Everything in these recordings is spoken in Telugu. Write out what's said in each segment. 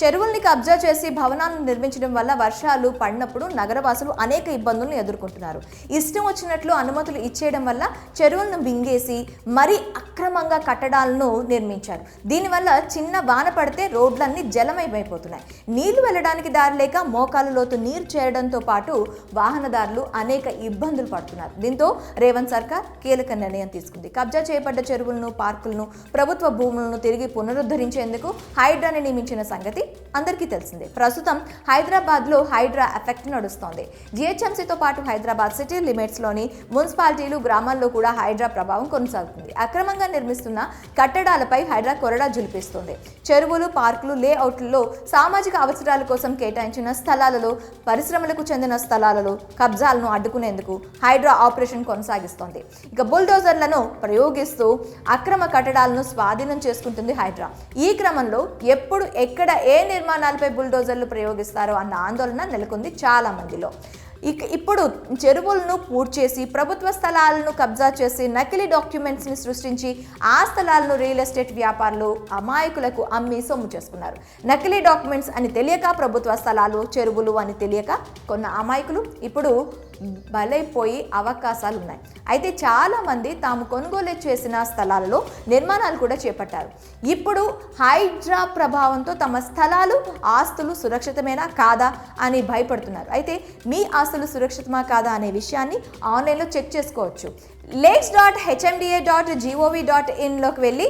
చెరువుల్ని కబ్జా చేసి భవనాలను నిర్మించడం వల్ల వర్షాలు పడినప్పుడు నగరవాసులు అనేక ఇబ్బందులను ఎదుర్కొంటున్నారు. ఇష్టం వచ్చినట్లు అనుమతులు ఇచ్చేయడం వల్ల చెరువులను మింగేసి మరీ అక్రమంగా కట్టడాలను నిర్మించారు. దీనివల్ల చిన్న వాన పడితే రోడ్లన్నీ జలమయమైపోతున్నాయి. నీళ్ళు వెళ్ళడానికి దారి లేక మోకాలు లోతు నీరు చేరడంతో పాటు వాహనదారులు అనేక ఇబ్బందులు పడుతున్నారు. దీంతో రేవంత్ సర్కార్ కీలక నిర్ణయం తీసుకుంది. కబ్జా చేయబడ్డ చెరువులను పార్కులను ప్రభుత్వ భూములను తిరిగి పునరుద్ధరించేందుకు హైడ్రాన్ని నియమించిన సంగతి అందరికీ తెలిసిందే. ప్రస్తుతం హైదరాబాద్లో హైడ్రా ఎఫెక్ట్ నడుస్తోంది. జిహెచ్ఎంసీతో పాటు హైదరాబాద్ సిటీ లిమిట్స్లోని మున్సిపాలిటీలు గ్రామాల్లో కూడా హైడ్రా ప్రభావం కొనసాగుతుంది. అక్రమంగా నిర్మిస్తున్న కట్టడాలపై హైడ్రా కొరడా జులిపిస్తుంది చెరువులు పార్కులు లేఅవుట్లలో సామాజిక అవసరాల కోసం కేటాయించిన స్థలాలలో పరిశ్రమలకు చెందిన స్థలాలలో కబ్జాలను అడ్డుకునేందుకు హైడ్రా ఆపరేషన్ కొనసాగిస్తోంది. ఇక బుల్డోజర్లను ప్రయోగిస్తూ అక్రమ కట్టడాలను స్వాధీనం చేసుకుంటుంది హైడ్రా. ఈ క్రమంలో ఎప్పుడు ఎక్కడ ఏ ఏ నిర్మాణాలపై బుల్డోజర్లు ప్రయోగిస్తారో అన్న ఆందోళన నెలకొంది చాలా మందిలో ఇక ఇప్పుడు చెరువులను పూడ్చేసి ప్రభుత్వ స్థలాలను కబ్జా చేసి నకిలీ డాక్యుమెంట్స్ని సృష్టించి ఆ స్థలాలను రియల్ ఎస్టేట్ వ్యాపారులు అమాయకులకు అమ్మి సొమ్ము చేసుకున్నారు. నకిలీ డాక్యుమెంట్స్ అని తెలియక ప్రభుత్వ స్థలాలు చెరువులు అని తెలియక కొన్న అమాయకులు ఇప్పుడు బలైపోయి అవకాశాలు ఉన్నాయి అయితే చాలామంది తాము కొనుగోలు చేసిన స్థలాలలో నిర్మాణాలు కూడా చేపట్టారు. ఇప్పుడు హైడ్రా ప్రభావంతో తమ స్థలాలు ఆస్తులు సురక్షితమేనా కాదా అని భయపడుతున్నారు. అయితే మీ ఆస్తులు సురక్షితమా కాదా అనే విషయాన్ని ఆన్లైన్లో చెక్ చేసుకోవచ్చు. Lakes dot HMDA dot GOV dot ఇన్లోకి వెళ్ళి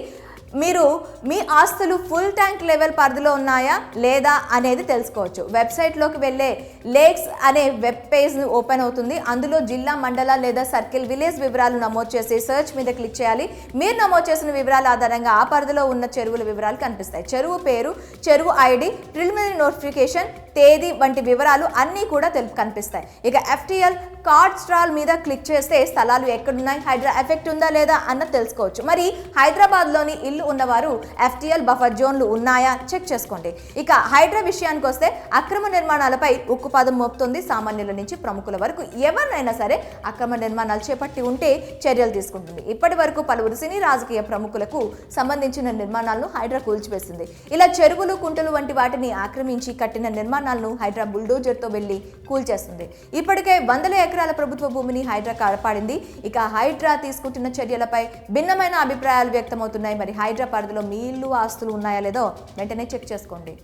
మీరు మీ ఆస్తులు ఫుల్ ట్యాంక్ లెవెల్ పరిధిలో ఉన్నాయా లేదా అనేది తెలుసుకోవచ్చు. వెబ్సైట్లోకి వెళ్ళే లేక్స్ అనే వెబ్ పేజ్ ఓపెన్ అవుతుంది. అందులో జిల్లా మండల లేదా సర్కిల్ విలేజ్ వివరాలు నమోదు చేసి సెర్చ్ మీద క్లిక్ చేయాలి. మీరు నమోదు చేసిన వివరాల ఆధారంగా ఆ పరిధిలో ఉన్న చెరువుల వివరాలు కనిపిస్తాయి. చెరువు పేరు చెరువు ఐడి ప్రిలిమినరీ నోటిఫికేషన్ తేదీ వంటి వివరాలు అన్నీ కూడా తెలుపు కనిపిస్తాయి. ఇక ఎఫ్టిఎల్ కార్డ్ స్ట్రాల్ మీద క్లిక్ చేస్తే స్థలాలు ఎక్కడున్నాయి హైడ్రా ఎఫెక్ట్ ఉందా లేదా అన్నది తెలుసుకోవచ్చు. మరి హైదరాబాద్లోని ఇల్లు ఉన్నవారు ఎఫ్టీఎల్ బఫర్ జోన్లు ఉన్నాయా చెక్ చేసుకోండి. ఇక హైడ్రా విషయానికి వస్తే అక్రమ నిర్మాణాలపై ఉక్కుపాదం మోపుతుంది సామాన్యుల నుంచి ప్రముఖుల వరకు. ఎవరినైనా సరే అక్రమ నిర్మాణాలు చేపట్టి ఉంటే చర్యలు తీసుకుంటుంది. ఇప్పటి వరకు పలువురు సినీ రాజకీయ ప్రముఖులకు సంబంధించిన నిర్మాణాలను హైడ్రా కూల్చివేసింది. ఇలా చెరువులు కుంటలు వంటి వాటిని ఆక్రమించి కట్టిన నిర్మాణాలను హైడ్రా బుల్డోజర్తో వెళ్ళి కూల్చేస్తుంది. ఇప్పటికే వందల ఎకరాల ప్రభుత్వ భూమిని హైడ్రా కాపాడింది. ఇక హైడ్రా తీసుకుంటున్న చర్యలపై భిన్నమైన అభిప్రాయాలు వ్యక్తమవుతున్నాయి. మరి హైడ్రా పరిధిలో మీళ్ళు ఆస్తులు ఉన్నాయా లేదో వెంటనే చెక్ చేసుకోండి.